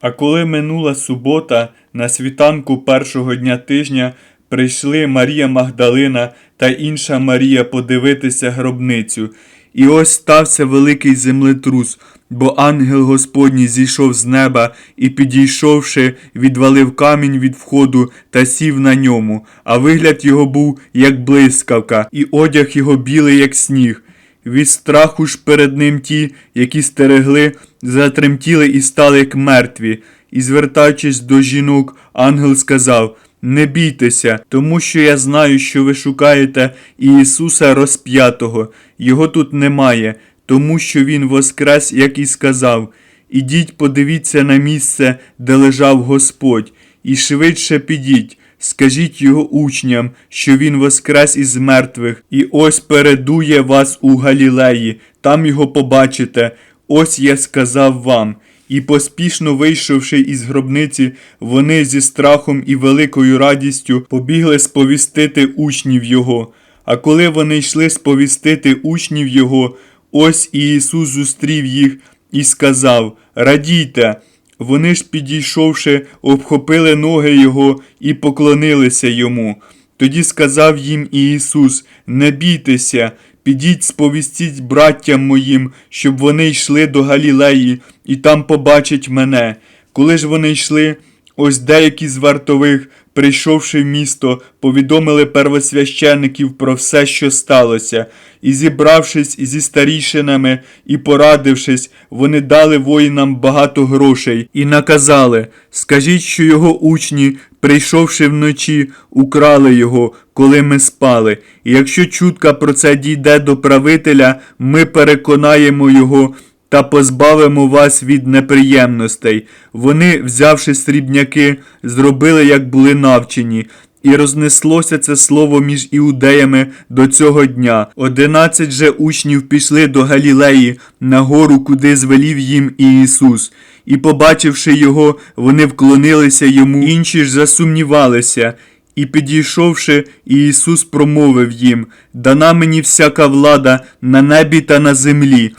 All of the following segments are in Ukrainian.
А коли минула субота, на світанку першого дня тижня прийшли Марія Магдалина та інша Марія подивитися гробницю. І ось стався великий землетрус, бо ангел Господній зійшов з неба і, підійшовши, відвалив камінь від входу та сів на ньому, а вигляд його був як блискавка, і одяг його білий, як сніг. Від страху ж перед ним ті, які стерегли, затремтіли і стали як мертві. І, звертаючись до жінок, ангел сказав: Не бійтеся, тому що я знаю, що ви шукаєте Ісуса розп'ятого. Його тут немає, тому що Він воскрес, як і сказав. Ідіть, подивіться на місце, де лежав Господь, і швидше підіть. Скажіть його учням, що він воскрес із мертвих, і ось передує вас у Галілеї, там його побачите. Ось я сказав вам. І поспішно вийшовши із гробниці, вони зі страхом і великою радістю побігли сповістити учнів його. А коли вони йшли сповістити учнів його, ось і Ісус зустрів їх і сказав: Радійте! Вони ж, підійшовши, обхопили ноги його і поклонилися йому. Тоді сказав їм Ісус: Не бійтеся, підіть сповістіть браттям моїм, щоб вони йшли до Галілеї і там побачать мене. Коли ж вони йшли, ось деякі з вартових, прийшовши в місто, повідомили первосвящеників про все, що сталося, і зібравшись зі старішинами і порадившись, вони дали воїнам багато грошей і наказали: Скажіть, що його учні, прийшовши вночі, украли його, коли ми спали. І якщо чутка про це дійде до правителя, ми переконаємо його та позбавимо вас від неприємностей. Вони, взявши срібняки, зробили, як були навчені. І рознеслося це слово між іудеями до цього дня. Одинадцять же учнів пішли до Галілеї на гору, куди звелів їм Ісус. І, побачивши його, вони вклонилися йому, інші ж засумнівалися. І підійшовши, Ісус промовив їм: Дана мені всяка влада на небі та на землі.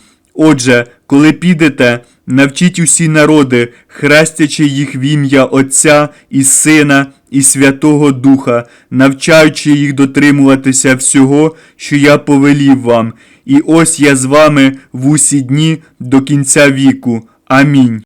Отже, коли підете, навчіть усі народи, хрестячи їх в ім'я Отця і Сина і Святого Духа, навчаючи їх дотримуватися всього, що я повелів вам. І ось я з вами в усі дні до кінця віку. Амінь.